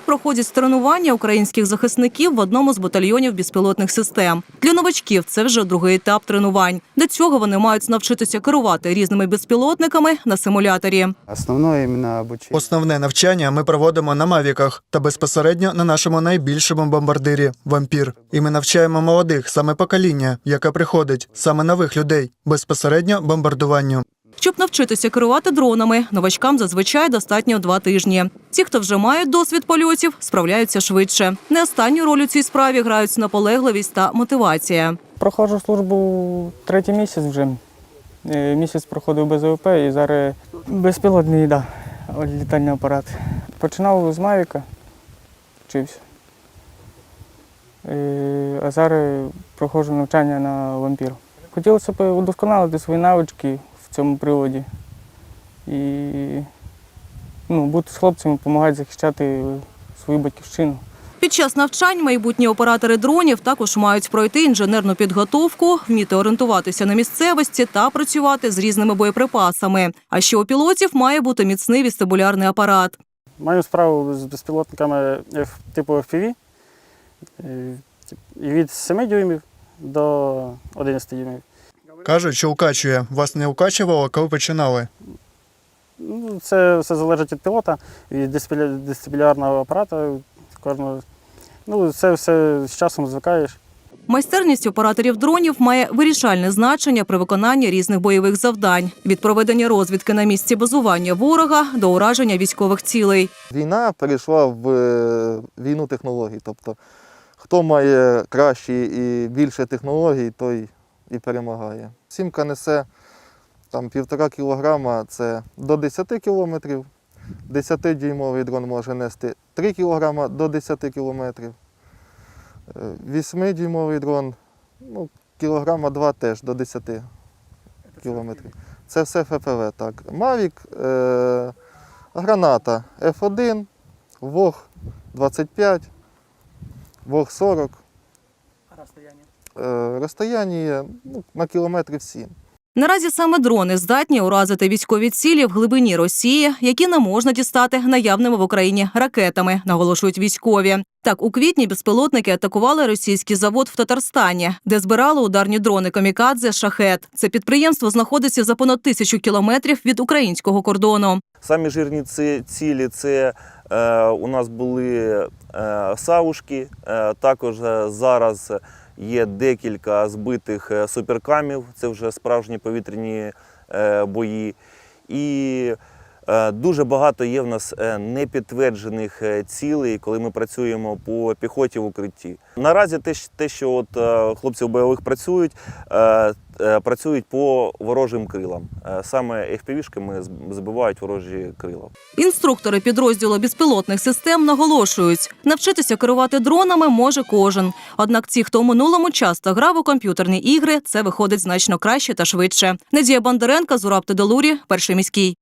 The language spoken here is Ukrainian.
проходять тренування українських захисників в одному з батальйонів безпілотних систем. Для новачків це вже другий етап тренувань. До цього вони мають навчитися керувати різними безпілотниками на симуляторі. Основное. Основне навчання ми проводимо на мавіках та безпосередньо на нашому найбільшому бомбардирі вампір. І ми навчаємо молодих саме покоління, яке приходить саме нових людей безпосередньо бомбардуванню. Щоб навчитися керувати дронами, новачкам зазвичай достатньо два тижні. Ті, хто вже мають досвід польотів, справляються швидше. Не останню роль у цій справі грають наполегливість та мотивація. Проходжу службу третій місяць вже. Е, Місяць проходив без ОВП і зараз безпілотний да, літальний апарат. Починав з Мавіка, вчився. Е, А зараз проходжу навчання на вампір. Хотілося б удосконалити свої навички цьому приладі і ну, бути з хлопцями, допомагати захищати свою батьківщину. Під час навчань майбутні оператори дронів також мають пройти інженерну підготовку, вміти орієнтуватися на місцевості та працювати з різними боєприпасами. А ще у пілотів має бути міцний вестибулярний апарат. Маю справу з безпілотниками типу FPV е, і від 7 дюймів до 11 дюймів. Кажуть, що укачує. Вас не укачувало, коли починали. Ну, це все залежить від пілота, від дисциплінарного апарату кожного. Ну, це все з часом звикаєш. Майстерність операторів дронів має вирішальне значення при виконанні різних бойових завдань від проведення розвідки на місці базування ворога до ураження військових цілей. Війна перейшла в е, війну технологій. Тобто, хто має кращі і більше технологій, той і перемагає. Сімка несе там півтора кілограма, це до 10 кілометрів. 10-дюймовий дрон може нести 3 кілограма до 10 кілометрів. 8-дюймовий дрон ну, кілограма 2 теж до 10 кілометрів. Це все ФПВ, так. Мавік, е, граната F1, ВОГ 25, ВОГ 40. Е, розстояння ну, на кілометрів 7. Наразі саме дрони здатні уразити військові цілі в глибині Росії, які не можна дістати наявними в Україні ракетами, наголошують військові. Так, у квітні безпілотники атакували російський завод в Татарстані, де збирали ударні дрони камікадзе Шахет. Це підприємство знаходиться за понад тисячу кілометрів від українського кордону. Самі жирні ці- цілі це е, у нас були е, савушки. Е, також е, зараз є декілька збитих е, суперкамів. Це вже справжні повітряні е, бої. І дуже багато є в нас е, непідтверджених е, цілей, коли ми працюємо по піхоті в укритті. Наразі те, що от, е, хлопці в бойових працюють, е, е, працюють по ворожим крилам. Е, Саме FPV-шками зб- збивають ворожі крила. Інструктори підрозділу безпілотних систем наголошують, навчитися керувати дронами може кожен. Однак ті, хто у минулому часто грав у комп'ютерні ігри, це виходить значно краще та швидше. Надія Бондаренка, Зураб Теделурі, перший міський.